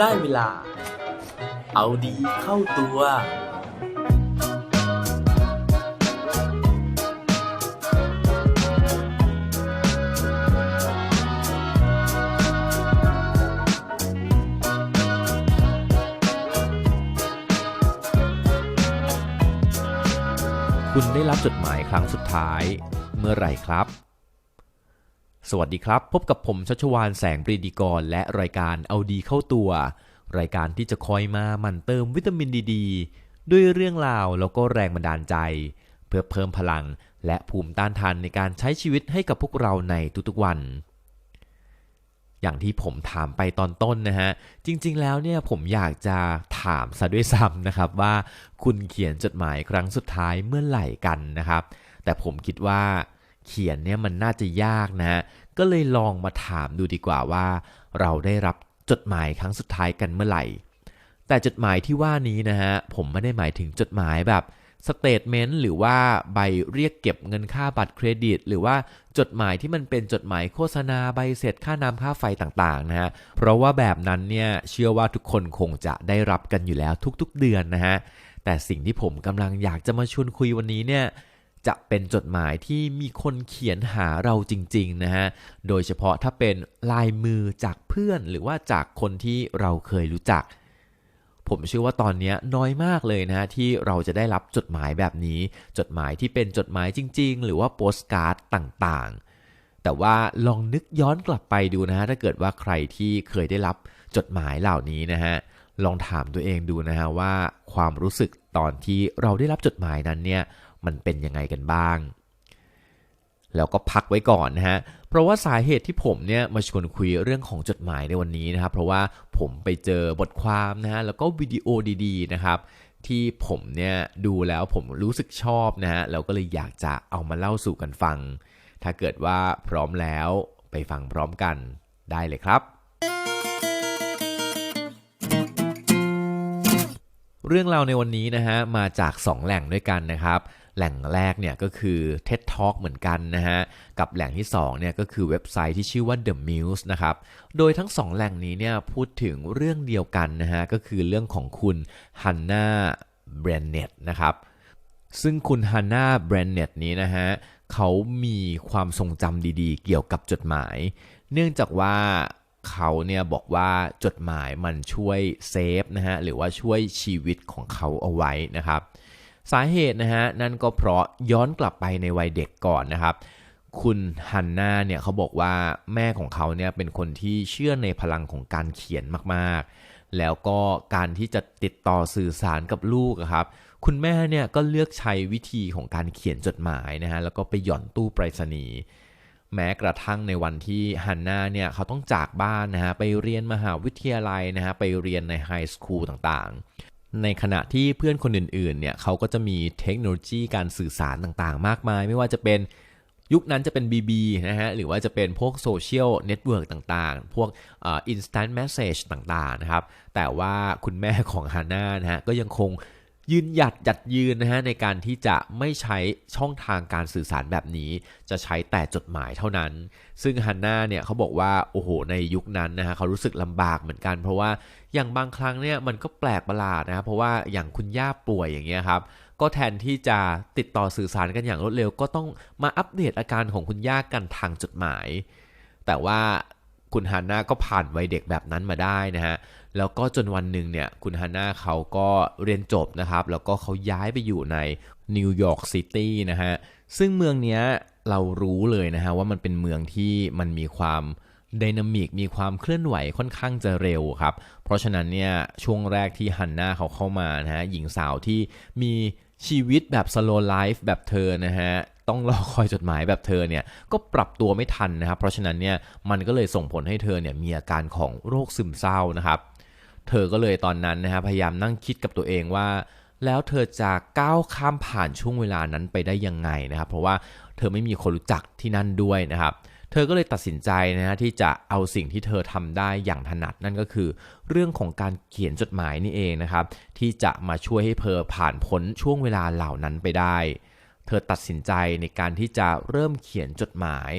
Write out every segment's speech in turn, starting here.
ได้เวลา เอาดีเข้าตัว คุณได้รับจดหมายครั้งสุดท้าย เมื่อไหร่ครับ สวัสดีครับ พบกับผมชัชวานแสงปรีดีกร และรายการเอาดีเข้าตัว รายการที่จะคอยมาหมั่นเติมวิตามินดีดด้วยเรื่องราวแล้วก็แรงบันดาลใจ เพื่อเพิ่มพลังและภูมิต้านทานในการใช้ชีวิตให้กับพวกเราในทุกๆวัน อย่างที่ผมถามไปตอนต้นนะฮะ จริงๆแล้วเนี่ยผมอยากจะถามซะด้วยซ้ำนะครับว่าคุณเขียนจดหมายครั้งสุดท้ายเมื่อไหร่กันนะครับ แต่ผมคิดว่า เขียนเนี่ยมันน่าจะยากนะ ก็เลยลองมาถามดูดีกว่าว่า เราได้รับจดหมายครั้งสุดท้ายกันเมื่อไหร่ แต่จดหมายที่ว่านี้นะฮะผมไม่ได้หมายถึงจดหมายแบบสเตทเมนต์หรือว่าใบเรียกเก็บเงินค่าบัตรเครดิต หรือว่าจดหมายที่มันเป็นจดหมายโฆษณาใบเสร็จค่าน้ำค่าไฟต่างๆนะฮะเพราะว่าแบบนั้นเนี่ยเชื่อว่าทุกคนคงจะได้รับกันอยู่แล้วทุกๆเดือนนะฮะแต่สิ่งที่ผมกำลังอยากจะมาชวนคุยวันนี้เนี่ย จะเป็นจดหมายที่มีคนเขียนหาเราจริงๆนะฮะ โดยเฉพาะถ้าเป็นลายมือจากเพื่อนหรือว่าจากคนที่เราเคยรู้จัก ผมเชื่อว่าตอนนี้น้อยมากเลยนะฮะที่เราจะได้รับจดหมายแบบนี้ จดหมายที่เป็นจดหมายจริง ๆ หรือว่าโปสการ์ดต่างๆ แต่ว่าลองนึกย้อนกลับไปดูนะฮะถ้าเกิดว่าใครที่เคยได้รับจดหมายเหล่านี้นะฮะลองถามตัวเองดูนะฮะว่าความรู้สึกตอนที่เราได้รับจดหมายนั้นเนี่ย มันเป็นยังไงกันบ้าง แล้วก็พักไว้ก่อนนะฮะ เพราะว่าสาเหตุที่ผมเนี่ยมาชวนคุยเรื่องของจดหมายในวันนี้นะครับ เพราะว่าผมไปเจอบทความนะฮะแล้วก็วิดีโอดีๆนะครับที่ผมเนี่ยดูแล้วผมรู้สึกชอบนะฮะแล้วก็เลยอยากจะเอามาเล่าสู่กันฟัง ถ้าเกิดว่าพร้อมแล้วไปฟังพร้อมกันได้เลยครับ เรื่องราวในวันนี้นะฮะมาจาก 2 แหล่งด้วยกันนะครับ แหล่งแรกเนี่ยก็คือ TED Talk เหมือนกันนะฮะกับแหล่งที่2เนี่ยก็คือเว็บไซต์ที่ชื่อว่า The Muse นะครับโดยทั้ง 2 แหล่งนี้เนี่ยพูดถึงเรื่องเดียวกันนะฮะก็คือเรื่องของคุณฮันนาเบรนเนตนะครับซึ่งคุณฮันนาเบรนเนตนี้นะฮะเขามีความทรงจำดีๆ เกี่ยวกับจดหมาย เนื่องจากว่า เขาเนี่ยบอกว่าจดหมายมันช่วยเซฟนะฮะหรือว่าช่วยชีวิตของเขาเอาไว้นะครับ สาเหตุนะฮะนั่นก็เพราะย้อนกลับไปในวัยเด็กก่อนนะครับ คุณฮันนาเนี่ยเขาบอกว่าแม่ของเขาเนี่ยเป็นคนที่เชื่อในพลังของการเขียนมากๆ แล้วก็การที่จะติดต่อสื่อสารกับลูกครับคุณแม่เนี่ยก็เลือกใช้วิธีของการเขียนจดหมายนะฮะแล้วก็ไปหย่อนตู้ไปรษณีย์ แม้กระทั่งในวันที่ฮันนาเนี่ยเขาต้องจากบ้านนะฮะไปเรียนมหาวิทยาลัยนะฮะไปเรียนในไฮสคูลต่างๆ ในขณะที่เพื่อนคนอื่นๆเนี่ยเขาก็จะมีเทคโนโลยีการสื่อสารต่างๆ มากมาย ไม่ว่าจะเป็นยุคนั้นจะเป็น BB นะฮะหรือว่าจะเป็นพวกโซเชียลเน็ตเวิร์กต่างๆ พวกอ่า instant message ต่างๆนะครับแต่ว่าคุณแม่ของฮาน่านะฮะก็ยังคง ยืนหยัดหยัดยืนนะฮะในการที่จะไม่ใช้ช่องทางการสื่อสารแบบนี้ จะใช้แต่จดหมายเท่านั้น ซึ่งฮันน่าเนี่ยเขาบอกว่าโอ้โหในยุคนั้นนะฮะเขารู้สึกลำบากเหมือนกัน เพราะว่าอย่างบางครั้งเนี่ยมันก็แปลกประหลาดนะครับเพราะว่าอย่างคุณย่าป่วยอย่างเงี้ยครับก็แทนที่จะติดต่อสื่อสารกันอย่างรวดเร็ว ก็ต้องมาอัปเดตอาการของคุณย่ากันทางจดหมาย แต่ว่า คุณฮันน่าก็ผ่านวัยเด็กแบบนั้นมาได้นะฮะ แล้วก็จนวันหนึ่งเนี่ยคุณฮันน่าเขาก็เรียนจบนะครับ แล้วก็เขาย้ายไปอยู่ในนิวยอร์กซิตี้นะฮะ ซึ่งเมืองเนี้ยเรารู้เลยนะฮะว่ามันเป็นเมืองที่มันมีความดินามิกมีความเคลื่อนไหวค่อนข้างจะเร็วครับ เพราะฉะนั้นเนี่ยช่วงแรกที่ฮันน่าเขาเข้ามานะฮะหญิงสาวที่มีชีวิตแบบ slow life แบบเธอนะฮะ ต้องรอคอยจดหมายแบบเธอเนี่ยก็ปรับตัวไม่ทันนะครับ เพราะฉะนั้นเนี่ยมันก็เลยส่งผลให้เธอเนี่ยมีอาการของโรคซึมเศร้านะครับ เธอก็เลยตอนนั้นนะฮะพยายามนั่งคิดกับตัวเองว่า แล้วเธอจะก้าวข้ามผ่านช่วงเวลานั้นไปได้ยังไงนะครับ เพราะว่าเธอไม่มีคนรู้จักที่นั่นด้วยนะครับเธอก็เลยตัดสินใจนะฮะที่จะเอาสิ่งที่เธอทำได้อย่างถนัดนั่นก็คือ เรื่องของการเขียนจดหมายนี่เองนะครับ ที่จะมาช่วยให้เธอผ่านพ้นช่วงเวลาเหล่านั้นไปได้ เธอตัดสินใจในการที่จะเริ่มเขียนจดหมาย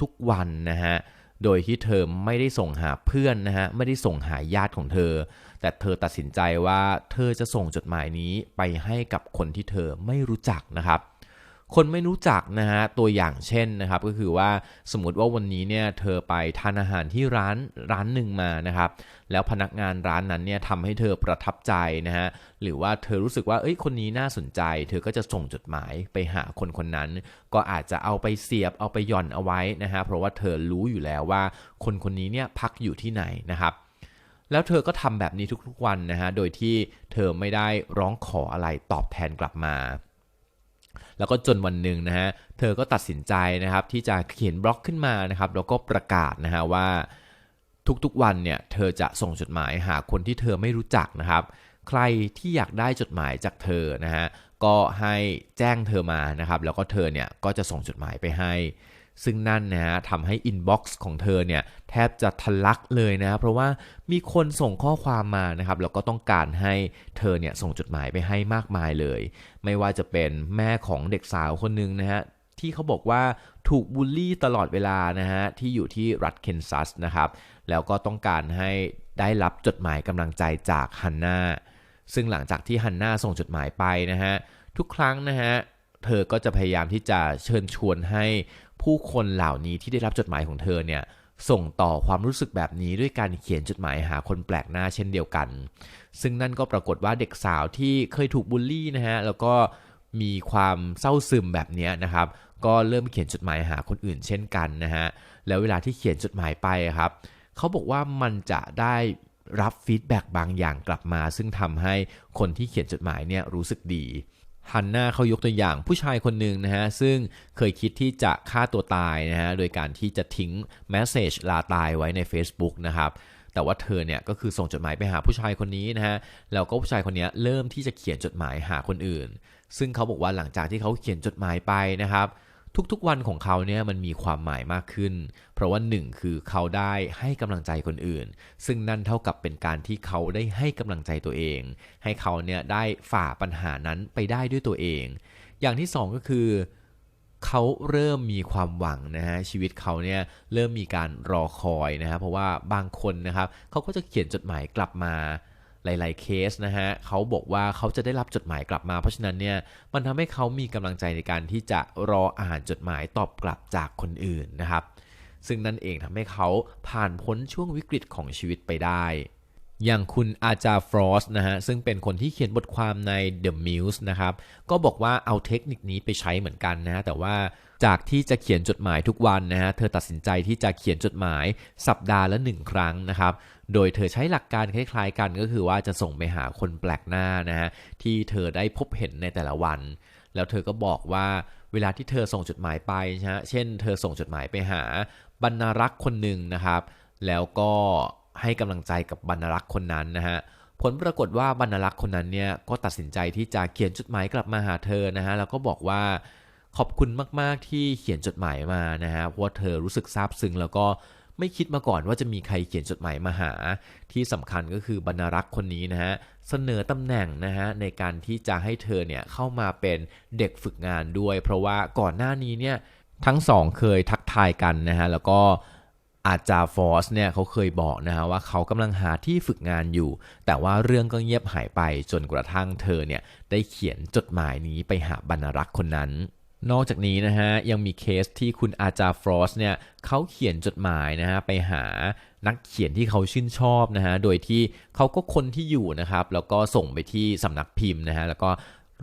ทุกๆวันนะฮะ โดยที่เธอไม่ได้ส่งหาเพื่อนนะฮะ ไม่ได้ส่งหาญาติของเธอ แต่เธอตัดสินใจว่าเธอจะส่งจดหมายนี้ไปให้กับคนที่เธอไม่รู้จักนะครับ คนไม่รู้จักนะฮะตัวอย่างเช่นนะครับก็คือว่าสมมติว่าวันนี้เนี่ยเธอไปทานอาหารที่ร้านร้านหนึ่งมานะครับแล้วพนักงานร้านนั้นเนี่ยทำให้เธอประทับใจนะฮะหรือว่าเธอรู้สึกว่าเอ้ยคนนี้น่าสนใจ เธอก็จะส่งจดหมายไปหาคนคนนั้น ก็อาจจะเอาไปเสียบเอาไปหย่อนเอาไว้นะฮะเพราะว่าเธอรู้อยู่แล้วว่าคนคนนี้เนี่ยพักอยู่ที่ไหนนะครับแล้วเธอก็ทำแบบนี้ทุกๆวันนะฮะ โดยที่เธอไม่ได้ร้องขออะไรตอบแทนกลับมา แล้วก็จนวันหนึ่งนะฮะเธอก็ตัดสินใจนะครับที่จะเขียนบล็อกขึ้นมานะครับแล้วก็ประกาศนะฮะว่าทุกๆวันเนี่ยเธอจะส่งจดหมายหาคนที่เธอไม่รู้จักนะครับ ใครที่อยากได้จดหมายจากเธอนะฮะก็ให้แจ้งเธอมานะครับ แล้วก็เธอเนี่ยก็จะส่งจดหมายไปให้ ซึ่งนั่นนะฮะทำให้อินบ็อกซ์ของเธอเนี่ยแทบจะทะลักเลยนะ เพราะว่ามีคนส่งข้อความมานะครับแล้วก็ต้องการให้เธอเนี่ยส่งจดหมายไปให้มากมายเลย ไม่ว่าจะเป็นแม่ของเด็กสาวคนหนึ่งนะฮะที่เขาบอกว่าถูกบูลลี่ตลอดเวลานะฮะที่อยู่ที่รัฐเคนซัสนะครับแล้วก็ต้องการให้ได้รับจดหมายกำลังใจจากฮันนาซึ่งหลังจากที่ฮันนาส่งจดหมายไปนะฮะทุกครั้งนะฮะ เธอก็จะพยายามที่จะเชิญชวนให้ผู้คนเหล่านี้ที่ได้รับจดหมายของเธอเนี่ยส่งต่อความรู้สึกแบบนี้ด้วยการเขียนจดหมายหาคนแปลกหน้าเช่นเดียวกัน ซึ่งนั่นก็ปรากฏว่าเด็กสาวที่เคยถูกบูลลี่นะฮะแล้วก็มีความเศร้าซึมแบบนี้นะครับ ก็เริ่มเขียนจดหมายหาคนอื่นเช่นกันนะฮะแล้วเวลาที่เขียนจดหมายไปครับเขาบอกว่ามันจะได้รับฟีดแบ็กบางอย่างกลับมา ซึ่งทำให้คนที่เขียนจดหมายเนี่ยรู้สึกดี ฮันน่าเขายกตัวอย่างผู้ชายคนหนึ่งนะฮะ ซึ่งเคยคิดที่จะฆ่าตัวตายนะฮะ โดยการที่จะทิ้งแมสเซจลาตายไว้ใน Facebook นะครับแต่ว่าเธอเนี่ยก็คือส่งจดหมายไปหาผู้ชายคนนี้นะฮะ แล้วก็ผู้ชายคนนี้เริ่มที่จะเขียนจดหมายหาคนอื่น ซึ่งเขาบอกว่าหลังจากที่เขาเขียนจดหมายไปนะครับ ทุกๆวันของเขาเนี่ยมันมีความหมายมากขึ้น เพราะว่าหนึ่งคือเขาได้ให้กำลังใจคนอื่น ซึ่งนั่นเท่ากับเป็นการที่เขาได้ให้กำลังใจตัวเอง ให้เขาเนี่ยได้ฝ่าปัญหานั้นไปได้ด้วยตัวเอง อย่างที่สองก็คือเขาเริ่มมีความหวังนะฮะชีวิตเขาเนี่ยเริ่มมีการรอคอยนะฮะเพราะว่าบางคนนะครับเขาก็จะเขียนจดหมายกลับมา หลาย ๆ เคสนะฮะเขาบอกว่าเขาจะได้รับจดหมายกลับมา เพราะฉะนั้นเนี่ยมันทำให้เขามีกำลังใจในการที่จะรออ่านจดหมายตอบกลับจากคนอื่นนะครับ ซึ่งนั่นเองทำให้เขาผ่านพ้นช่วงวิกฤตของชีวิตไปได้ อย่างคุณอาจาฟรอสนะฮะซึ่งเป็นคนที่เขียนบทความใน The Muse นะครับก็บอกว่าเอาเทคนิคนี้ไปใช้เหมือนกันนะฮะแต่ว่าจากที่จะเขียนจดหมายทุกวันนะฮะ เธอตัดสินใจที่จะเขียนจดหมายสัปดาห์ละหนึ่งครั้งนะครับ โดยเธอใช้หลักการคล้ายๆกันก็คือว่าจะส่งไปหาคนแปลกหน้านะฮะที่เธอได้พบเห็นในแต่ละวัน แล้วเธอก็บอกว่าเวลาที่เธอส่งจดหมายไปนะฮะเช่น เธอส่งจดหมายไปหาบรรณรักษ์คนหนึ่งนะครับ แล้วก็ให้กำลังใจกับบรรณรักษ์คนนั้นนะฮะผลปรากฏว่าบรรณรักษ์คนนั้นเนี่ยก็ตัดสินใจที่จะเขียนจดหมายกลับมาหาเธอนะฮะแล้วก็บอกว่าขอบคุณมากๆที่เขียนจดหมายมานะฮะเพราะว่าเธอรู้สึกซาบซึ้งแล้วก็ ไม่คิดมาก่อนว่าจะมีใครเขียนจดหมายมาหา ที่สำคัญก็คือบรรรักษ์คนนี้นะฮะ เสนอตำแหน่งนะฮะในการที่จะให้เธอเนี่ยเข้ามาเป็นเด็กฝึกงานด้วย เพราะว่าก่อนหน้านี้เนี่ยทั้งสองเคยทักทายกันนะฮะแล้วก็อาจารย์ฟอสเนี่ยเขาเคยบอกนะฮะว่าเขากำลังหาที่ฝึกงานอยู่ แต่ว่าเรื่องก็เงียบหายไปจนกระทั่งเธอเนี่ยได้เขียนจดหมายนี้ไปหาบรรรักษ์คนนั้น นอกจากนี้นะฮะยังมีเคสที่คุณอาจารย์ฟรอสเนี่ยเขาเขียนจดหมายนะฮะไปหานักเขียนที่เขาชื่นชอบนะฮะโดยที่เขาก็คนที่อยู่นะครับแล้วก็ส่งไปที่สำนักพิมพ์นะฮะแล้วก็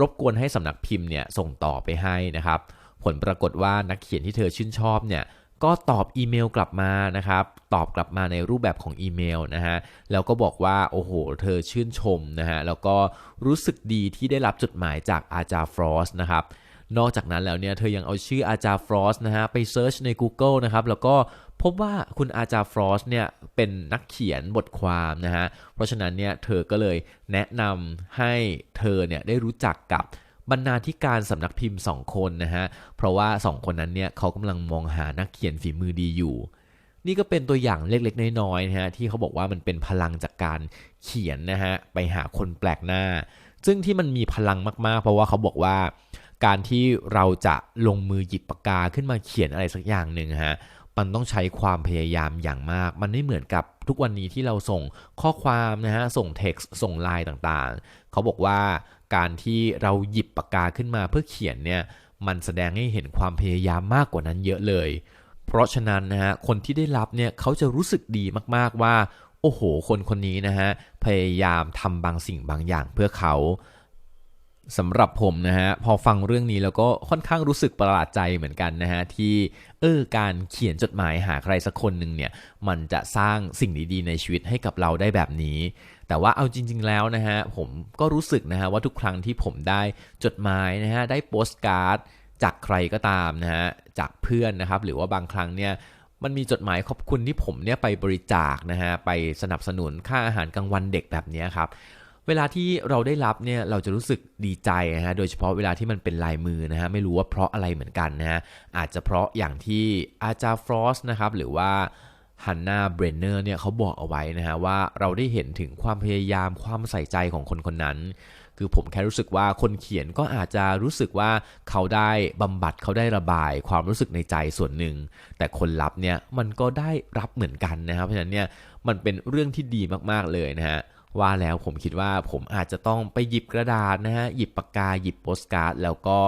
รบกวนให้สำนักพิมพ์เนี่ยส่งต่อไปให้นะครับผลปรากฏว่านักเขียนที่เธอชื่นชอบเนี่ยก็ตอบอีเมลกลับมานะครับ ตอบกลับมาในรูปแบบของอีเมลนะฮะ แล้วก็บอกว่าโอ้โห เธอชื่นชมนะฮะ แล้วก็รู้สึกดีที่ได้รับจดหมายจากอาจารย์ฟรอสนะครับ นอกจากนั้นแล้วเนี่ยเธอยังเอาชื่ออาจารย์ฟรอสนะฮะไปเซิร์ชใน Google นะครับแล้วก็พบว่าคุณอาจารย์ฟรอสเนี่ยเป็นนักเขียนบทความนะฮะเพราะฉะนั้นเนี่ยเธอก็เลยแนะนำให้เธอเนี่ยได้รู้จักกับบรรณาธิการสำนักพิมพ์ 2 คนนะฮะ เพราะว่า 2 คนนั้นเนี่ยเขากำลังมองหานักเขียนฝีมือดีอยู่ นี่ก็เป็นตัวอย่างเล็กๆ น้อยๆนะฮะที่เขาบอกว่ามันเป็นพลังจากการเขียนนะฮะไปหาคนแปลกหน้า ซึ่งที่มันมีพลังมากๆ เพราะว่าเขาบอกว่า การที่เราจะลงมือหยิบปากกาขึ้นมาเขียนอะไรสักอย่างหนึ่งฮะมันต้องใช้ความพยายามอย่างมาก มันไม่เหมือนกับทุกวันนี้ที่เราส่งข้อความนะฮะ ส่งเท็กซ์ส่งไลน์ต่างๆ เขาบอกว่าการที่เราหยิบปากกาขึ้นมาเพื่อเขียนเนี่ย มันแสดงให้เห็นความพยายามมากกว่านั้นเยอะเลย เพราะฉะนั้นนะฮะ คนที่ได้รับเนี่ยเขาจะรู้สึกดีมากๆว่า โอ้โห คนคนนี้นะฮะ พยายามทำบางสิ่งบางอย่างเพื่อเขา สำหรับผมนะฮะพอฟังเรื่องนี้แล้วก็ค่อนข้างรู้สึกประหลาดใจเหมือนกันนะฮะที่เออการเขียนจดหมายหาใครสักคนหนึ่งเนี่ยมันจะสร้างสิ่งดีๆในชีวิตให้กับเราได้แบบนี้ แต่ว่าเอาจริง ๆ แล้วนะฮะผมก็รู้สึกนะฮะว่าทุกครั้งที่ผมได้จดหมายนะฮะได้โปสการ์ดจากใครก็ตามนะฮะจากเพื่อนนะครับหรือว่าบางครั้งเนี่ยมันมีจดหมายขอบคุณที่ผมเนี่ยไปบริจาคนะฮะไปสนับสนุนค่าอาหารกลางวันเด็กแบบนี้ครับ เวลาที่เราได้รับเนี่ยเราจะรู้สึกดีใจนะฮะโดยเฉพาะเวลาที่มันเป็นลายมือนะฮะไม่รู้ว่าเพราะอะไรเหมือนกันนะฮะอาจจะเพราะอย่างที่อาจารย์ฟรอสนะครับหรือว่าฮันนาเบรนเนอร์เนี่ยเขาบอกเอาไว้นะฮะว่าเราได้เห็นถึงความพยายามความใส่ใจของคนคนนั้น คือผมแค่รู้สึกว่าคนเขียนก็อาจจะรู้สึกว่าเขาได้บำบัดเขาได้ระบาย ความรู้สึกในใจส่วนหนึ่ง แต่คนรับเนี่ยมันก็ได้รับเหมือนกันนะครับเพราะฉะนั้นเนี่ยมันเป็นเรื่องที่ดีมากๆเลยนะฮะ ว่าแล้วผมคิดว่าผมอาจจะต้องไปหยิบกระดาษนะฮะหยิบปากกาหยิบโปสการ์ดแล้วก็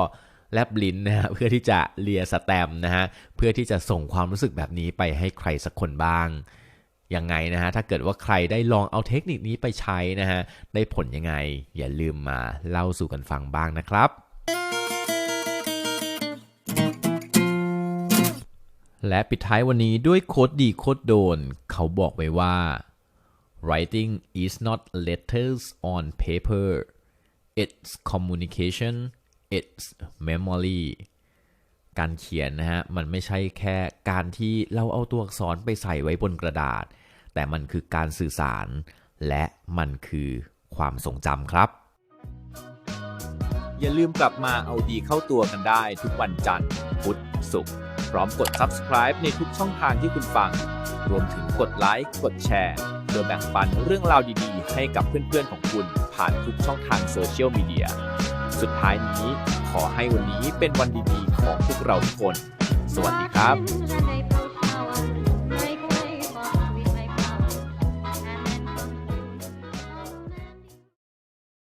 แลบลิ้นนะฮะเพื่อที่จะเลียสแตมป์นะฮะเพื่อที่จะส่งความรู้สึกแบบนี้ไปให้ใครสักคนบ้างยังไงนะฮะถ้าเกิดว่าใครได้ลองเอาเทคนิคนี้ไปใช้นะฮะได้ผลยังไง อย่าลืมมาเล่าสู่กันฟังบ้างนะครับ และปิดท้ายวันนี้ด้วยโคดดีโคดโดน เขาบอกไว้ว่า writing is not letters on paper it's communication it's memory การเขียนนะฮะมันไม่ใช่แค่การที่เราเอาตัวอักษรไปใส่ไว้บนกระดาษ แต่มันคือการสื่อสาร และมันคือความทรงจำครับ อย่าลืมกลับมาเอาดีเข้าตัวกันได้ทุกวันจันทร์พุธศุกร์พร้อมกด subscribe ในทุกช่องทางที่คุณฟัง รวมถึงกดไลค์กดแชร์ เพื่อแบ่งปันเรื่องราวดีๆ ให้กับเพื่อนๆของคุณผ่านทุกช่องทางโซเชียลมีเดีย สุดท้ายนี้ขอให้วันนี้เป็นวันดีๆ ของพวกเราทุกคน สวัสดีครับ